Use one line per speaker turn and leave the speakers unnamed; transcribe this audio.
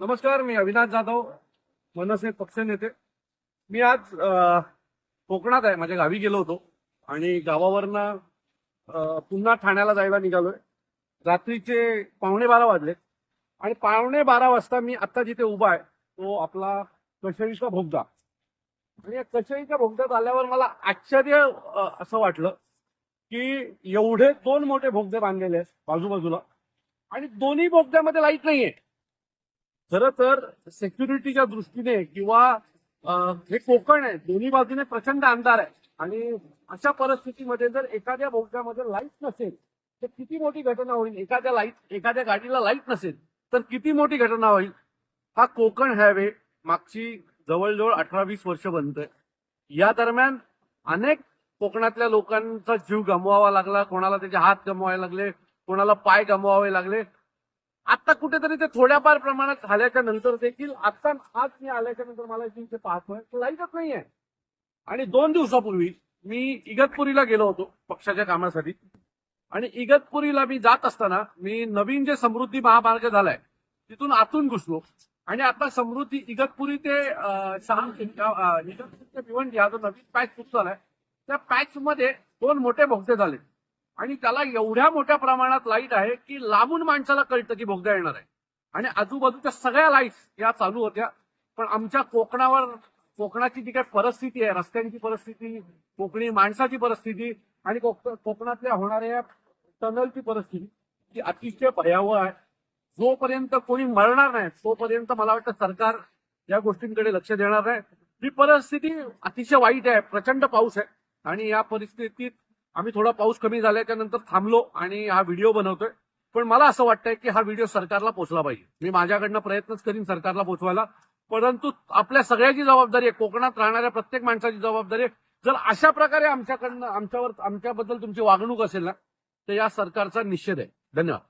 नमस्कार मी अविनाश जाधव मनसे पक्ष नेते. मी आज कोकणात आहे माझ्या गावी गेलो होतो आणि गावावरनं पुन्हा ठाण्याला जायला निघालोय. रात्रीचे पावणे बारा वाजले आणि पावणे बारा वाजता मी आता जिथे उभा आहे तो आपला कशेरीचा भोगदा. आणि या कशेरीच्या भोगद्यात आल्यावर मला आश्चर्य असं वाटलं की एवढे दोन मोठे भोगदे बांधलेले आहेत बाजूबाजूला. आणि दोन्ही भोगद्यामध्ये लाइट नाहीये. खरं तर सेक्युरिटीच्या दृष्टीने किंवा हे कोकण आहे दोन्ही बाजूने प्रचंड अंधार आहे. आणि अशा परिस्थितीमध्ये जर एखाद्या बोगद्यामध्ये लाइट नसेल तर किती मोठी घटना होईल? एखाद्या लाइट एखाद्या गाडीला लाइट नसेल तर किती मोठी घटना होईल? हा कोकण हायवे मागची जवळजवळ अठरा वीस वर्ष बनतोय या दरम्यान अनेक कोकणातल्या लोकांचा जीव गमवावा लागला. कोणाला त्याचे हात गमवावे लागले कोणाला पाय गमवावे लागले. आता कुठेतरी ते थोड्याफार प्रमाणात झाल्याच्यानंतर देखील आता आज मी आल्याच्यानंतर मला इथे पाहतोय लाईटच नाहीये. आणि दोन दिवसापूर्वी मी इगतपुरीला गेलो होतो पक्षाच्या कामासाठी. आणि इगतपुरीला मी जात असताना मी नवीन जे समृद्धी महामार्ग झालाय तिथून आतून घुसलो. आणि आता समृद्धी इगतपुरी ते शहा इगतपुरी ते भिवंडी हा जो नवीन पॅच सुरू झालाय त्या पॅच मध्ये दोन मोठे भोगते झाले. आणि त्याला एवढ्या मोठ्या प्रमाणात लाइट आहे की लांबून माणसाला कळतं की बोगदा येणार आहे. आणि आजूबाजूच्या सगळ्या लाईट्स या चालू होत्या. पण आमच्या कोकणावर कोकणाची जी काही परिस्थिती आहे रस्त्यांची परिस्थिती कोकणी माणसाची परिस्थिती आणि कोक- कोकणातल्या होणाऱ्या टनलची परिस्थिती ती अतिशय भयावह आहे. जोपर्यंत कोणी मरणार नाही तोपर्यंत मला वाटतं सरकार या गोष्टींकडे लक्ष देणार नाही. ही परिस्थिती अतिशय वाईट आहे प्रचंड पाऊस आहे. आणि या परिस्थितीत आम्ही थोडा पाऊस कमी झाल्याच्यानंतर थांबलो आणि हा व्हिडिओ बनवतोय. पण मला असं वाटतंय की हा व्हिडिओ सरकारला पोहोचला पाहिजे. मी माझ्याकडनं प्रयत्नच करीन सरकारला पोहोचवायला परंतु आपल्या सगळ्याची जबाबदारी आहे कोकणात राहणाऱ्या प्रत्येक माणसाची जबाबदारी आहे. जर अशा प्रकारे आमच्याकडनं आमच्यावर आमच्याबद्दल तुमची वागणूक असेल ना तर या सरकारचा निषेध आहे. धन्यवाद.